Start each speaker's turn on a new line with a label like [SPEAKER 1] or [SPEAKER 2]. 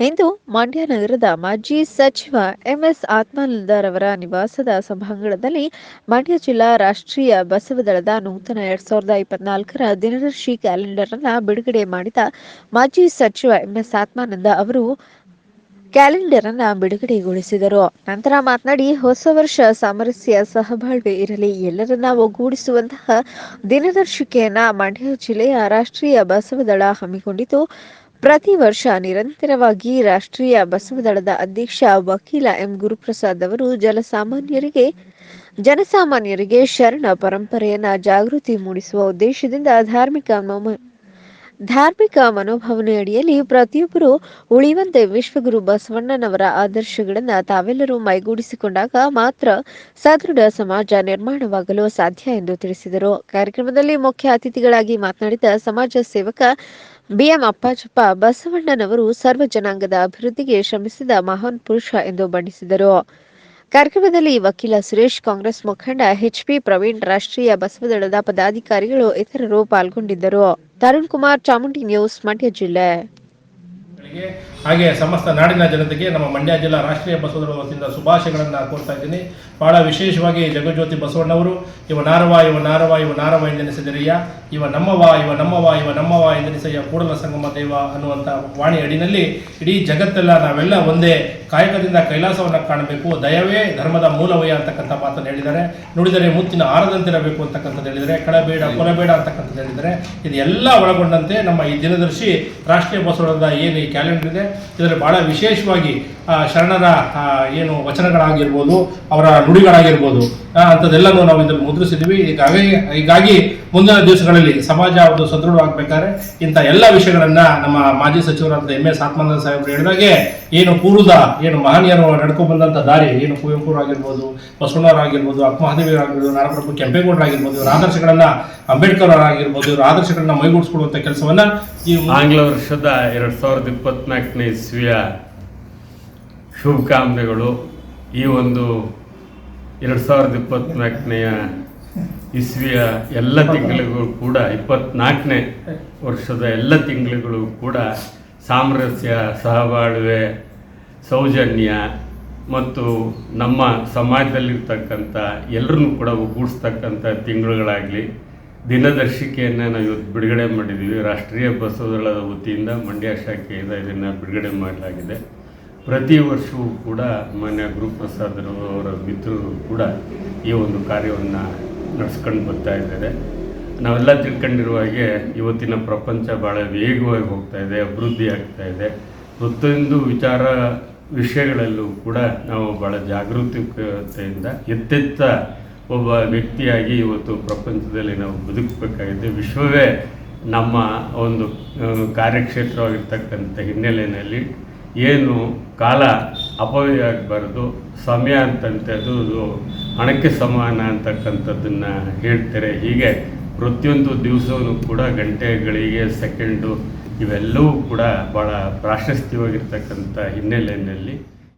[SPEAKER 1] ಇಂದು ಮಂಡ್ಯ ನಗರದ ಮಾಜಿ ಸಚಿವ ಎಂಎಸ್ ಆತ್ಮಾನಂದರವರ ನಿವಾಸದ ಸಭಾಂಗಣದಲ್ಲಿ ಮಂಡ್ಯ ಜಿಲ್ಲಾ ರಾಷ್ಟ್ರೀಯ ಬಸವದಳದ ನೂತನ ಎರಡ್ ಸಾವಿರದ ಇಪ್ಪತ್ನಾಲ್ಕರ ದಿನದರ್ಶಿ ಕ್ಯಾಲೆಂಡರ್ ಅನ್ನ ಬಿಡುಗಡೆ ಮಾಡಿದ ಮಾಜಿ ಸಚಿವ ಎಂಎಸ್ ಆತ್ಮಾನಂದ ಅವರು ಕ್ಯಾಲೆಂಡರ್ ಅನ್ನ ಬಿಡುಗಡೆಗೊಳಿಸಿದರು. ನಂತರ ಮಾತನಾಡಿ, ಹೊಸ ವರ್ಷ ಸಾಮರಸ್ಯ ಸಹಬಾಳ್ವೆ ಇರಲಿ, ಎಲ್ಲರನ್ನ ಒಗ್ಗೂಡಿಸುವಂತಹ ದಿನದರ್ಶಿಕೆಯನ್ನ ಮಂಡ್ಯ ಜಿಲ್ಲೆಯ ರಾಷ್ಟ್ರೀಯ ಬಸವದಳ ಹಮ್ಮಿಕೊಂಡಿದ್ದು ಪ್ರತಿ ವರ್ಷ ನಿರಂತರವಾಗಿ ರಾಷ್ಟ್ರೀಯ ಬಸವದಳದ ಅಧ್ಯಕ್ಷ ವಕೀಲ ಎಂ ಗುರುಪ್ರಸಾದ್ ಅವರು ಜನಸಾಮಾನ್ಯರಿಗೆ ಜನಸಾಮಾನ್ಯರಿಗೆ ಶರಣ ಪರಂಪರೆಯನ್ನ ಜಾಗೃತಿ ಮೂಡಿಸುವ ಉದ್ದೇಶದಿಂದ ಧಾರ್ಮಿಕ ಧಾರ್ಮಿಕ ಮನೋಭಾವನೆಯಡಿಯಲ್ಲಿ ಪ್ರತಿಯೊಬ್ಬರು ಉಳಿಯುವಂತೆ ವಿಶ್ವಗುರು ಬಸವಣ್ಣನವರ ಆದರ್ಶಗಳನ್ನು ತಾವೆಲ್ಲರೂ ಮೈಗೂಡಿಸಿಕೊಂಡಾಗ ಮಾತ್ರ ಸದೃಢ ಸಮಾಜ ನಿರ್ಮಾಣವಾಗಲು ಸಾಧ್ಯ ಎಂದು ತಿಳಿಸಿದರು. ಕಾರ್ಯಕ್ರಮದಲ್ಲಿ ಮುಖ್ಯ ಅತಿಥಿಗಳಾಗಿ ಮಾತನಾಡಿದ ಸಮಾಜ ಸೇವಕ ಬಿಎಂ ಅಪ್ಪಾಜಪ್ಪ, ಬಸವಣ್ಣನವರು ಸರ್ವ ಜನಾಂಗದ ಅಭಿವೃದ್ಧಿಗೆ ಶ್ರಮಿಸಿದ ಮಹಾನ್ ಪುರುಷ ಎಂದು ಬಣ್ಣಿಸಿದರು. ಕಾರ್ಯಕ್ರಮದಲ್ಲಿ ವಕೀಲ ಸುರೇಶ್, ಕಾಂಗ್ರೆಸ್ ಮುಖಂಡ ಎಚ್ಪಿ ಪ್ರವೀಣ್, ರಾಷ್ಟ್ರೀಯ ಬಸವದಳದ ಪದಾಧಿಕಾರಿಗಳು ಇತರರು ಪಾಲ್ಗೊಂಡಿದ್ದರು. ತರುಣ್ ಕುಮಾರ್, ಚಾಮುಂಡಿ ನ್ಯೂಸ್, ಮಂಡ್ಯ ಜಿಲ್ಲೆ.
[SPEAKER 2] ಹಾಗೆ ಸಮಸ್ತ ನಾಡಿನ ಜನತೆಗೆ ನಮ್ಮ ಮಂಡ್ಯ ಜಿಲ್ಲಾ ರಾಷ್ಟ್ರೀಯ ಬಸವರ ವತಿಯಿಂದ ಶುಭಾಶಯಗಳನ್ನು ಕೋರ್ತಾ ಇದ್ದೀನಿ. ಬಹಳ ವಿಶೇಷವಾಗಿ ಜಗಜ್ಯೋತಿ ಬಸವಣ್ಣವರು, ಇವ ನಾರವ ಇವ ನಾರವ ಇವ ನಾರವ ಎಂದೆನಿಸಿದರಿಯ ಇವ ನಮ್ಮವ ಇವ ನಮ್ಮವ ಇವ ನಮ್ಮವ ಎಂದೆನಿಸಯ್ಯ ಕೂಡಲ ಸಂಗಮ ದೇವ ಅನ್ನುವಂಥ ವಾಣಿ ಅಡಿನಲ್ಲಿ ಇಡೀ ಜಗತ್ತೆಲ್ಲ ನಾವೆಲ್ಲ ಒಂದೇ ಕಾಯಕದಿಂದ ಕೈಲಾಸವನ್ನು ಕಾಣಬೇಕು. ದಯವೇ ಧರ್ಮದ ಮೂಲವಯ ಅಂತಕ್ಕಂಥ ಮಾತನ್ನು ಹೇಳಿದ್ದಾರೆ. ನುಡಿದರೆ ಮುತ್ತಿನ ಆರದಂತಿರಬೇಕು ಅಂತಕ್ಕಂಥದ್ದು ಹೇಳಿದರೆ ಕಳಬೇಡ, ಕೊಲಬೇಡ ಅಂತಕ್ಕಂಥದ್ದು ಹೇಳಿದರೆ ಇದೆಲ್ಲ ಒಳಗೊಂಡಂತೆ ನಮ್ಮ ಈ ದಿನದರ್ಶಿ ರಾಷ್ಟ್ರೀಯ ಬಸವಣ್ಣದ ಏನು ಈ ಕ್ಯಾಲೆಂಡರ್ ಇದೆ? ಇದರಲ್ಲಿ ಬಹಳ ವಿಶೇಷವಾಗಿ ಶರಣರ ಏನು ವಚನಗಳಾಗಿರ್ಬೋದು, ಅವರ ನುಡಿಗಳಾಗಿರ್ಬೋದು ಅಂಥದ್ದೆಲ್ಲನೂ ನಾವು ಇದನ್ನು ಮುದ್ರಿಸಿದ್ದೀವಿ. ಹೀಗಾಗಿ ಹೀಗಾಗಿ ಮುಂದಿನ ದಿವಸಗಳಲ್ಲಿ ಸಮಾಜ ಒಂದು ಸದೃಢವಾಗಬೇಕಾದ್ರೆ ಇಂಥ ಎಲ್ಲ ವಿಷಯಗಳನ್ನ ನಮ್ಮ ಮಾಜಿ ಸಚಿವರಾದ ಎಂ ಎಸ್ ಆತ್ಮಾನಂದ ಸಾಹೇಬರು ಹೇಳಿದಾಗೆ, ಏನು ಪೂರ್ವದ ಏನು ಮಹನೀಯರು ನಡ್ಕೊಂಡು ದಾರಿ, ಏನು ಕುವೆಂಪುರ ಆಗಿರ್ಬೋದು, ಬಸವಣ್ಣವ್ರು ಆಗಿರ್ಬೋದು ಅಕ್ಕಮಹಾದೇವಿ ಆಗಿರ್ಬೋದು ನಾರಪ್ರಭು ಕೆಂಪೇಗೌಡರ ಆಗಿರ್ಬೋದು, ಇವರ ಆದರ್ಶಗಳನ್ನು ಅಂಬೇಡ್ಕರ್ ಆಗಿರ್ಬೋದು, ಇವರ ಆದರ್ಶಗಳನ್ನ ಮೈಗೂಡಿಸ್ಕೊಳ್ಳುವಂಥ ಕೆಲಸವನ್ನ ಈ
[SPEAKER 3] ಆಂಗ್ಲ ವರ್ಷದ ಎರಡು ಸಾವಿರದ ಇಪ್ಪತ್ನಾಲ್ಕನೇ ಇಸ್ವಿಯ ಶುಭಕಾಮನೆಗಳು ಈ ಒಂದು ಎರಡು ಸಾವಿರದ ಇಪ್ಪತ್ನಾಲ್ಕನೆಯ ಇಸ್ವಿಯ ಎಲ್ಲ ತಿಂಗಳಿಗೂ ಕೂಡ ಇಪ್ಪತ್ನಾಲ್ಕನೇ ವರ್ಷದ ಎಲ್ಲ ತಿಂಗಳುಗಳು ಕೂಡ ಸಾಮರಸ್ಯ, ಸಹಬಾಳ್ವೆ, ಸೌಜನ್ಯ ಮತ್ತು ನಮ್ಮ ಸಮಾಜದಲ್ಲಿರ್ತಕ್ಕಂಥ ಎಲ್ಲರನ್ನೂ ಕೂಡ ಒಗ್ಗೂಡಿಸ್ತಕ್ಕಂಥ ತಿಂಗಳುಗಳಾಗಲಿ. ದಿನದರ್ಶಿಕೆಯನ್ನು ನಾವು ಇವತ್ತು ಬಿಡುಗಡೆ ಮಾಡಿದ್ದೀವಿ. ರಾಷ್ಟ್ರೀಯ ಬಸವದಳದ ವತಿಯಿಂದ ಮಂಡ್ಯ ಶಾಖೆಯಿಂದ ಇದನ್ನು ಬಿಡುಗಡೆ ಮಾಡಲಾಗಿದೆ. ಪ್ರತಿ ವರ್ಷವೂ ಕೂಡ ಮಾನ್ಯ ಗುರುಪ್ರಸಾದರು ಅವರ ಮಿತ್ರರು ಕೂಡ ಈ ಒಂದು ಕಾರ್ಯವನ್ನು ನಡೆಸ್ಕೊಂಡು ಬರ್ತಾ ಇದ್ದಾರೆ. ನಾವೆಲ್ಲ ತಿಳ್ಕೊಂಡಿರುವ ಹಾಗೆ ಇವತ್ತಿನ ಪ್ರಪಂಚ ಭಾಳ ವೇಗವಾಗಿ ಹೋಗ್ತಾ ಇದೆ, ಅಭಿವೃದ್ಧಿ ಆಗ್ತಾ ಇದೆ. ಪ್ರತಿಯೊಂದು ವಿಚಾರ ವಿಷಯಗಳಲ್ಲೂ ಕೂಡ ನಾವು ಭಾಳ ಜಾಗೃತಿಕತೆಯಿಂದ ಎತ್ತೆತ್ತ ಒಬ್ಬ ವ್ಯಕ್ತಿಯಾಗಿ ಇವತ್ತು ಪ್ರಪಂಚದಲ್ಲಿ ನಾವು ಬದುಕಬೇಕಾಗಿದೆ ವಿಶ್ವವೇ ನಮ್ಮ ಒಂದು ಕಾರ್ಯಕ್ಷೇತ್ರವಾಗಿರ್ತಕ್ಕಂಥ ಹಿನ್ನೆಲೆಯಲ್ಲಿ ಏನು ಕಾಲ ಅಪವ್ಯಯ ಆಗಬಾರ್ದು ಸಮಯ ಅಂತಂತೆ ಅದು ಹಣಕ್ಕೆ ಸಮಾನ ಅಂತಕ್ಕಂಥದ್ದನ್ನು ಹೇಳ್ತಾರೆ. ಹೀಗೆ ಪ್ರತಿಯೊಂದು ದಿವಸವೂ ಕೂಡ ಗಂಟೆಗಳಿಗೆ, ಸೆಕೆಂಡು ಇವೆಲ್ಲವೂ ಕೂಡ ಭಾಳ ಪ್ರಾಶಸ್ತ್ಯವಾಗಿರ್ತಕ್ಕಂಥ ಹಿನ್ನೆಲೆಯಲ್ಲಿ